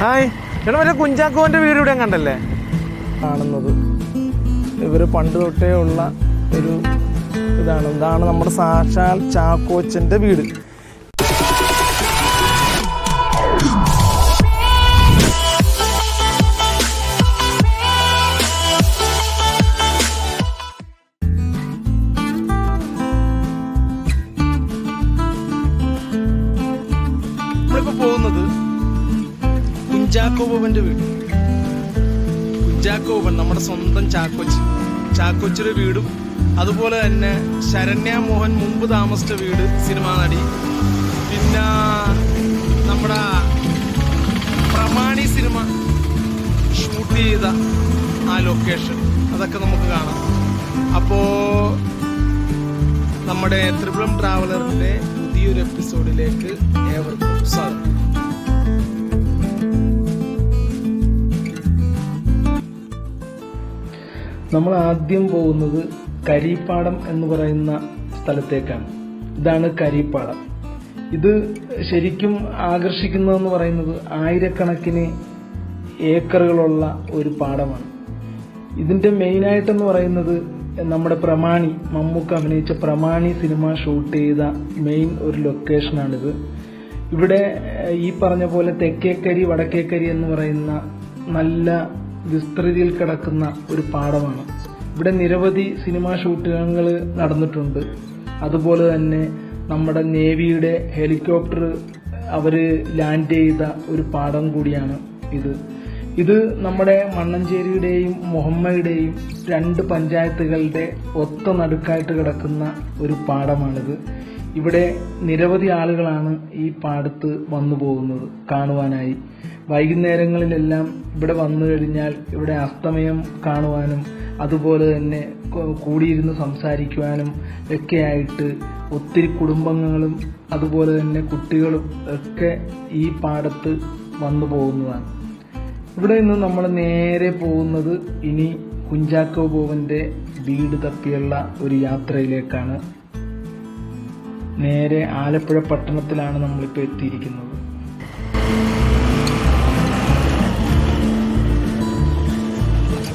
Hi. എടാ മറ്റേ കുഞ്ചാക്കോന്റെ വീട് ഇവിടെ കണ്ടല്ലേ? കാണുന്നത്. ഇവർ പണ്ട് തൊട്ടേ ഉള്ള ഒരു ഇതാണ്. ഇതാണ് നമ്മുടെ സാക്ഷാൽ ചാക്കോച്ചന്റെ വീട്. കുഞ്ചാക്കോബന്റെ വീട്. കുഞ്ചാക്കോബൻ നമ്മുടെ സ്വന്തം ചാക്കോച്ചി. ചാക്കോച്ചിയുടെ വീടും അതുപോലെ തന്നെ ശരണ്യ മോഹൻ മുമ്പ് താമസിച്ച വീട് സിനിമാ നടി. പിന്നെ നമ്മുടെ പ്രമാണി സിനിമ ഷൂട്ട് ചെയ്ത ആ ലൊക്കേഷൻ അതൊക്കെ നമുക്ക് കാണാം. അപ്പോ നമ്മുടെ ത്രിപുരം ട്രാവലറിന്റെ പുതിയൊരു എപ്പിസോഡിലേക്ക് ഏവർക്കും സ്വാഗതം. നമ്മൾ ആദ്യം പോകുന്നത് കരിപ്പാടം എന്ന് പറയുന്ന സ്ഥലത്തേക്കാണ്. ഇതാണ് കരിപ്പാടം. ഇത് ശരിക്കും ആകർഷിക്കുന്നതെന്ന് പറയുന്നത് ആയിരക്കണക്കിന് ഏക്കറുകളുള്ള ഒരു പാടമാണ്. ഇതിന്റെ മെയിനായിട്ടെന്ന് പറയുന്നത് നമ്മുടെ പ്രമാണി മമ്മൂക്ക അഭിനയിച്ച പ്രമാണി സിനിമ ഷൂട്ട് ചെയ്ത മെയിൻ ഒരു ലൊക്കേഷനാണിത്. ഇവിടെ ഈ പറഞ്ഞ പോലെ തെക്കേക്കരി വടക്കേക്കരി എന്ന് പറയുന്ന നല്ല വിസ്തൃതിയിൽ കിടക്കുന്ന ഒരു പാടമാണ് ഇവിടെ നിരവധി സിനിമാ ഷൂട്ടിങ്ങുകൾ നടന്നിട്ടുണ്ട്. അതുപോലെ തന്നെ നമ്മുടെ നേവിയുടെ ഹെലികോപ്റ്റർ അവർ ലാൻഡ് ചെയ്ത ഒരു പാടം കൂടിയാണ് ഇത്. ഇത് നമ്മുടെ മണ്ണഞ്ചേരിയുടെയും മുഹമ്മയുടെയും രണ്ട് പഞ്ചായത്തുകളുടെ ഒത്ത നടുക്കായിട്ട് കിടക്കുന്ന ഒരു പാടമാണിത് ഇവിടെ നിരവധി ആളുകളാണ് ഈ പാടത്ത് വന്നു പോകുന്നത് കാണുവാനായി. വൈകുന്നേരങ്ങളിലെല്ലാം ഇവിടെ വന്നു കഴിഞ്ഞാൽ ഇവിടെ അസ്തമയം കാണുവാനും അതുപോലെ തന്നെ കൂടിയിരുന്ന് സംസാരിക്കുവാനും ഒക്കെയായിട്ട് ഒത്തിരി കുടുംബങ്ങളും അതുപോലെ തന്നെ കുട്ടികളും ഒക്കെ ഈ പാടത്ത് വന്നു പോകുന്നതാണ്. ഇവിടെ നിന്ന് നമ്മൾ നേരെ പോകുന്നത് ഇനി കുഞ്ചാക്കോ ബോവന്റെ വീട് തപ്പിയുള്ള ഒരു യാത്രയിലേക്കാണ്. നേരെ ആലപ്പുഴ പട്ടണത്തിലാണ് നമ്മളിപ്പോൾ എത്തിയിരിക്കുന്നത്.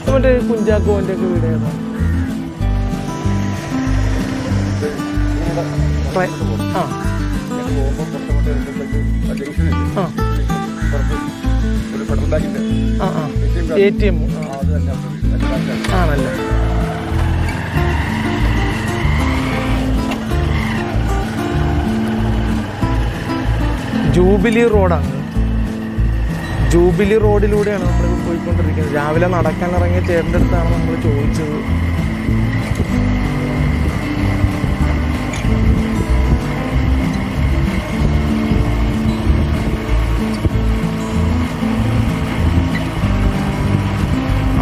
മറ്റേ കുഞ്ചാക്കോന്റെ ഒക്കെ വീട് ഏതാ? ആ. എ ടി എം ആണല്ലേ? ജൂബിലി റോഡാണ്. ജൂബിലി റോഡിലൂടെയാണ് നമ്മൾ പോയിക്കൊണ്ടിരിക്കുന്നത്. രാവിലെ നടക്കാൻ ഇറങ്ങിയ ചേട്ടന്റെ അടുത്താണ് നമ്മൾ ചോദിച്ചത്.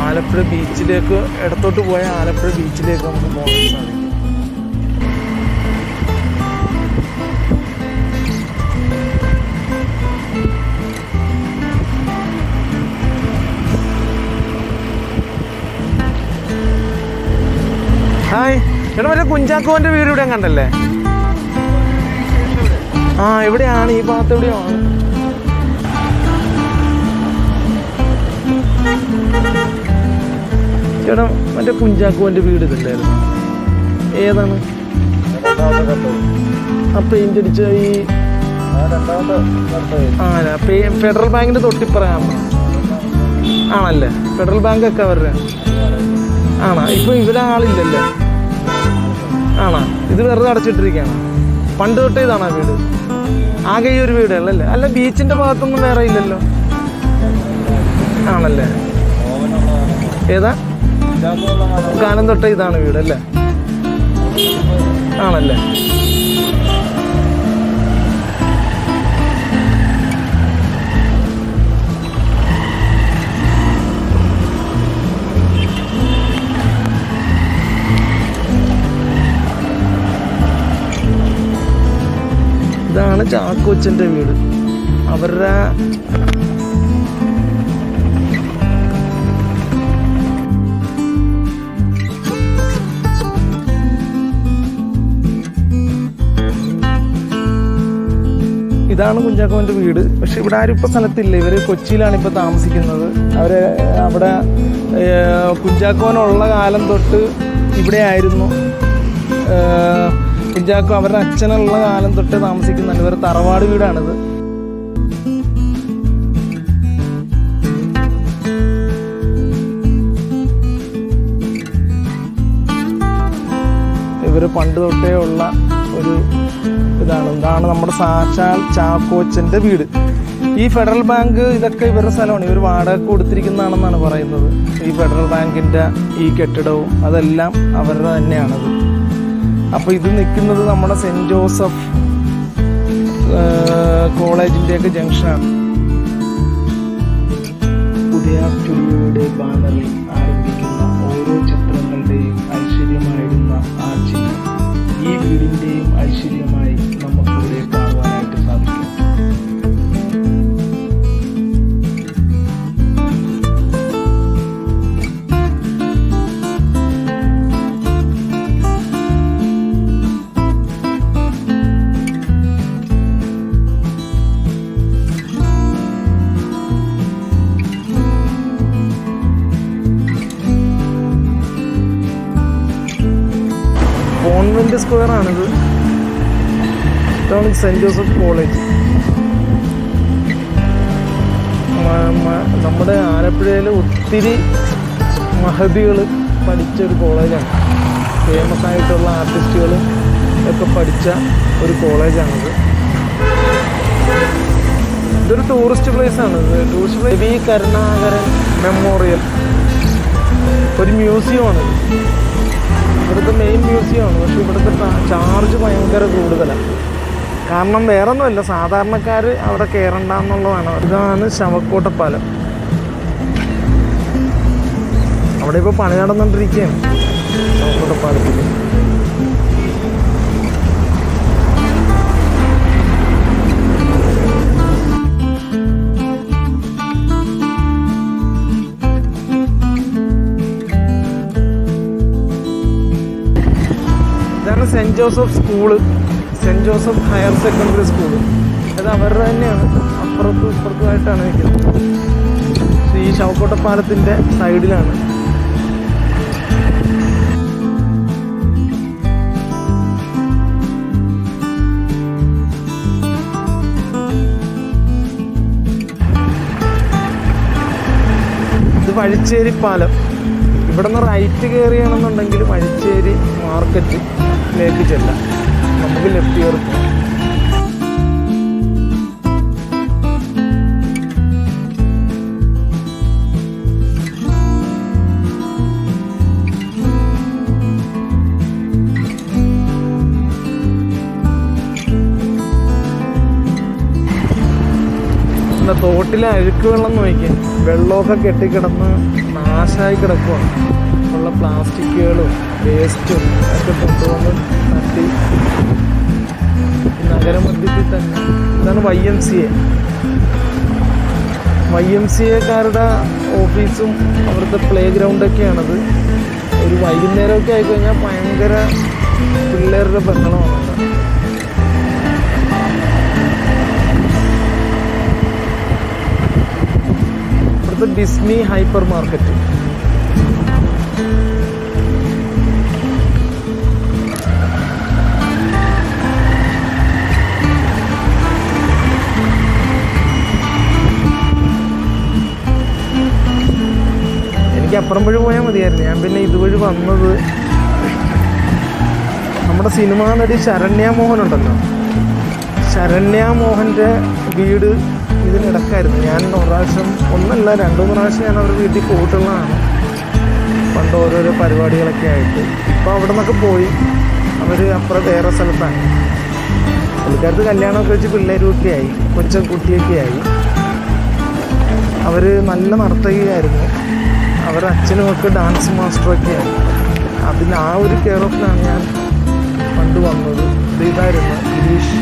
ആലപ്പുഴ ബീച്ചിലേക്ക് ഇടത്തോട്ട് പോയ ആലപ്പുഴ ബീച്ചിലേക്ക് നമുക്ക് പോകാൻ സാധിക്കും. ഹായ്. എടാ മറ്റേ കുഞ്ചാക്കോന്റെ വീട് ഇവിടെ കണ്ടല്ലേ? ആ ഇവിടെയാണ് ഈ ഭാഗത്ത് എവിടെയാണ് ചേട്ടാ മറ്റേ കുഞ്ചാക്കോന്റെ വീട് ഇതല്ലായിരുന്നു ഏതാണ്? ആ പെയിന്റ് അടിച്ച ഈ ആ ഫെഡറൽ ബാങ്കിന്റെ തൊട്ടിപ്പറയാണ് ആണല്ലേ? ഫെഡറൽ ബാങ്ക് ഒക്കെ അവരുടെ ആണോ? ഇപ്പൊ ഇവിടെ ആളില്ലല്ലേ. ഇത് വെറുതെ അടച്ചിട്ടിരിക്കുകയാണ്. പണ്ട് തൊട്ടേ ഇതാണ് ആ വീട്. ആകെ ഈ ഒരു വീട് അല്ലല്ലേ അല്ല ബീച്ചിന്റെ ഭാഗത്തൊന്നും വേറെ ഇല്ലല്ലോ. ആണല്ലേ? ഏതാ? കാലം തൊട്ടേ ഇതാണ് വീട് അല്ലേ? ആണല്ലേ? ഇതാണ് ചാക്കോച്ചന്റെ വീട്. അവരുടെ ഇതാണ് കുഞ്ചാക്കോന്റെ വീട്. പക്ഷെ ഇവിടെ ആരും ഇപ്പോൾ സ്ഥലത്തില്ല. ഇവർ കൊച്ചിയിലാണ് ഇപ്പോൾ താമസിക്കുന്നത്. അവർ അവിടെ കുഞ്ചാക്കോനുള്ള കാലം തൊട്ട് ഇവിടെ ആയിരുന്നു കുഞ്ചാക്കോ അവരുടെ അച്ഛനുള്ള കാലം തൊട്ട് താമസിക്കുന്നുണ്ട് ഒരു തറവാട് വീടാണിത്. ഇവർ പണ്ട് തൊട്ടേ ഉള്ള ഒരു ഇതാണ്. ഇതാണ് നമ്മുടെ സാക്ഷാൽ ചാക്കോച്ചന്റെ വീട്. ഈ ഫെഡറൽ ബാങ്ക് ഇതൊക്കെ ഇവരുടെ സ്ഥലമാണ്. ഇവർ വാടക കൊടുത്തിരിക്കുന്നതാണെന്നാണ് പറയുന്നത്. ഈ ഫെഡറൽ ബാങ്കിന്റെ ഈ കെട്ടിടവും അതെല്ലാം അവരുടെ തന്നെയാണത്. അപ്പോൾ ഇത് നിൽക്കുന്നത് നമ്മുടെ സെന്റ് ജോസഫ് കോളേജിന്റെയൊക്കെ ജംഗ്ഷനാണ്. പുതിയ സ്റ്റുഡിയോയുടെ ബാനറിൽ ആരംഭിക്കുന്ന ഓരോ ചിത്രങ്ങളുടെയും ഐശ്വര്യമായിരുന്ന ആ ചിത്രം ഈ വീടിന്റെയും ഐശ്വര്യമായി ആണിത്. ഇതാണ് സെന്റ് ജോസഫ് കോളേജ് നമ്മുടെ ആലപ്പുഴയിൽ ഒത്തിരി മഹതികൾ പഠിച്ച ഒരു കോളേജാണ്. ഫേമസ് ആയിട്ടുള്ള ആർട്ടിസ്റ്റുകൾ ഒക്കെ പഠിച്ച ഒരു കോളേജാണിത്. ഇതൊരു ടൂറിസ്റ്റ് പ്ലേസ് ആണ്. Tourist place V Karunakaran Memorial ഒരു മ്യൂസിയമാണ് ഇവിടുത്തെ മെയിൻ മ്യൂസിയമാണ് പക്ഷെ ഇവിടുത്തെ ചാർജ് ഭയങ്കര കൂടുതലാണ് കാരണം വേറെ ഒന്നുമല്ല സാധാരണക്കാർ അവിടെ കയറണ്ട എന്നുള്ളതാണ് ഇതാണ് ശവക്കോട്ടപ്പാലം. അവിടെ ഇപ്പോൾ പണി നടന്നുകൊണ്ടിരിക്കുകയാണ് ശവക്കോട്ടപ്പാലത്തിൽ Joseph school Saint Joseph higher secondary school അത് അവരുടെ തന്നെയാണ്. അപ്പുറത്തും ഇപ്പുറത്തുമായിട്ടാണ് നിൽക്കുന്നത്. ഈ ശവക്കോട്ടപ്പാലത്തിന്റെ സൈഡിലാണ്. ഇത് വഴിച്ചേരി പാലം. ഇവിടെ നിന്ന് റൈറ്റ് കയറിയാണെന്നുണ്ടെങ്കിൽ മാർക്കറ്റ് മാർക്കറ്റിലേക്ക് ചെല്ലാം. നമുക്ക് ലെഫ്റ്റ് കയറി തോട്ടിലെ അഴുക്ക് വെള്ളം നോക്കി വെള്ളമൊക്കെ കെട്ടിക്കിടന്ന് നാശമായി കിടക്കുവാണ്. ഉള്ള പ്ലാസ്റ്റിക്കുകളും വേസ്റ്റും ഒക്കെ കൊണ്ടുവന്ന് നഗരം നഗരമധ്യത്തിൽ തന്നെ. ഇതാണ് Y M C A. Y M C എക്കാരുടെ ഓഫീസും അവിടുത്തെ പ്ലേ ഗ്രൗണ്ടൊക്കെയാണത് ഒരു വൈകുന്നേരമൊക്കെ ആയിക്കഴിഞ്ഞാൽ ഭയങ്കര പിള്ളേരുടെ ബഹളമാണ്. Disney hypermarket. എനിക്ക് അപ്പുറം വഴി പോയാൽ മതിയായിരുന്നു. ഞാൻ പിന്നെ ഇതുവഴി വന്നത് നമ്മുടെ സിനിമാ നടി ശരണ്യ മോഹൻ ഉണ്ടല്ലോ. ശരണ്യ മോഹന്റെ വീട് ഇതിനിടക്കായിരുന്നു ഞാൻ ഒരു പ്രാവശ്യം ഒന്നല്ല രണ്ടു മൂന്ന് പ്രാവശ്യം ഞാൻ അവരുടെ വീട്ടിൽ പോയിട്ടുള്ളതാണ്. പണ്ട് ഓരോരോ പരിപാടികളൊക്കെ ആയിട്ട്. ഇപ്പോൾ അവിടെ നിന്നൊക്കെ പോയി. അവർ അപ്പുറം വേറെ സ്ഥലത്താണ്. പുള്ളിക്കാർക്ക് കല്യാണമൊക്കെ വെച്ച് പിള്ളേരുമൊക്കെ ആയി. കൊച്ചൻ കുട്ടിയൊക്കെ ആയി. അവർ നല്ല നർത്തകിയായിരുന്നു. അവരുടെ അച്ഛനും ഒക്കെ ഡാൻസ് മാസ്റ്ററൊക്കെ ആയി. അതിന് ആ ഒരു കെയർ ഓഫിലാണ് ഞാൻ പണ്ട് വന്നത്. ഇത് ഇതായിരുന്നു ഗിരീഷ്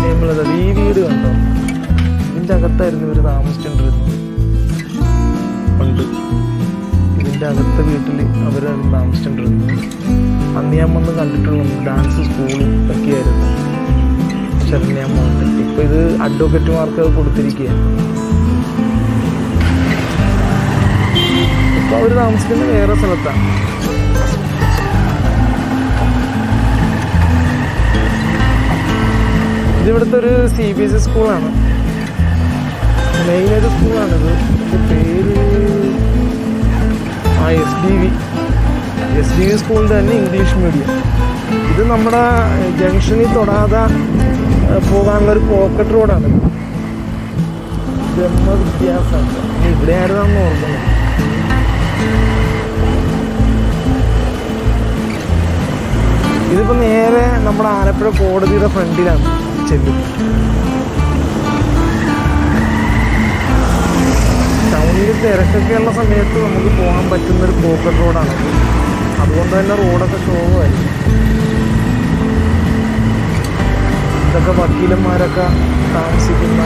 ഹേമലത ഈ വീട് കണ്ടോ? ഇതിന്റെ അകത്തായിരുന്നു ഇവർ താമസിച്ചുകൊണ്ടിരുന്നത് പണ്ട് ഇതിന്റെ അകത്തെ വീട്ടിൽ അവർ താമസിച്ചുകൊണ്ടിരുന്നത് അന്ന് ഞാൻ വന്ന് കണ്ടിട്ടുള്ള ഡാൻസ് സ്കൂളും ഒക്കെയായിരുന്നു. ശരണ്യ മോണ്ട് ഇപ്പൊ ഇത് അഡ്വക്കറ്റുമാർക്ക് മാർക്ക് കൊടുത്തിരിക്കുകയാണ്. അവർ താമസിക്കുന്നത് വേറെ സ്ഥലത്താണ് ഇതിവിടുത്തെ ഒരു സി ബി എസ് ഇ സ്കൂളാണ് മെയിൻ ഒരു സ്കൂളാണിത് ഇതിന്റെ പേര് ആ S D V S D V സ്കൂളിന്റെ തന്നെ ഇംഗ്ലീഷ് മീഡിയം ഇത് നമ്മുടെ ജംഗ്ഷനിൽ തൊടാതെ പോകാനുള്ള ഒരു പോക്കറ്റ് റോഡാണ് ജന്മ വിദ്യാസംഘം ഇവിടെ ആയിരുന്നു ഓർമ്മ ഇതിപ്പോൾ നേരെ നമ്മുടെ ആലപ്പുഴ കോടതിയുടെ ഫ്രണ്ടിലാണ് ചെല്ലും ടൗണിൽ തിരക്കൊക്കെ ഉള്ള സമയത്ത് നമുക്ക് പോകാൻ പറ്റുന്ന ഒരു പോക്കറ്റ് റോഡാണ് അതുകൊണ്ട് തന്നെ റോഡൊക്കെ ശോഭമായിരിക്കും ഇതൊക്കെ വക്കീലന്മാരൊക്കെ താമസിക്കുന്ന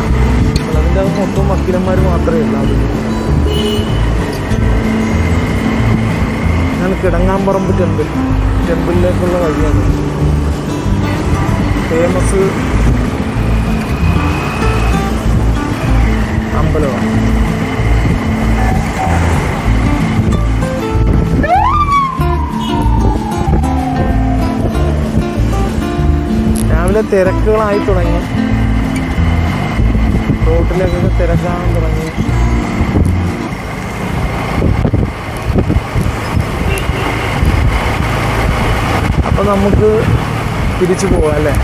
അതിന്റെ അത് മൊത്തം വക്കീലന്മാർ മാത്രമേ ഉള്ളൂ അത് ഞാൻ കിടങ്ങാമ്പറമ്പ് ടെമ്പിൾ. ടെമ്പിളിലേക്കുള്ള വഴിയാണ്. ഫേമസ് അമ്പലമാണ്. രാവിലെ തിരക്കുകളായി തുടങ്ങി. റോട്ടിലേക്കൊക്കെ തിരക്കാൻ തുടങ്ങി. അപ്പൊ നമുക്ക് തിരിച്ചു പോവാം അല്ലേ?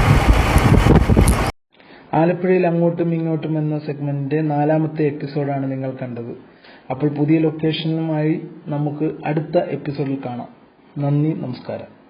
ആലപ്പുഴയിൽ അങ്ങോട്ടും ഇങ്ങോട്ടും എന്ന സെഗ്മെന്റിന്റെ നാലാമത്തെ എപ്പിസോഡാണ് നിങ്ങൾ കണ്ടത്. അപ്പോൾ പുതിയ ലൊക്കേഷനുമായി നമുക്ക് അടുത്ത എപ്പിസോഡിൽ കാണാം. നന്ദി നമസ്കാരം.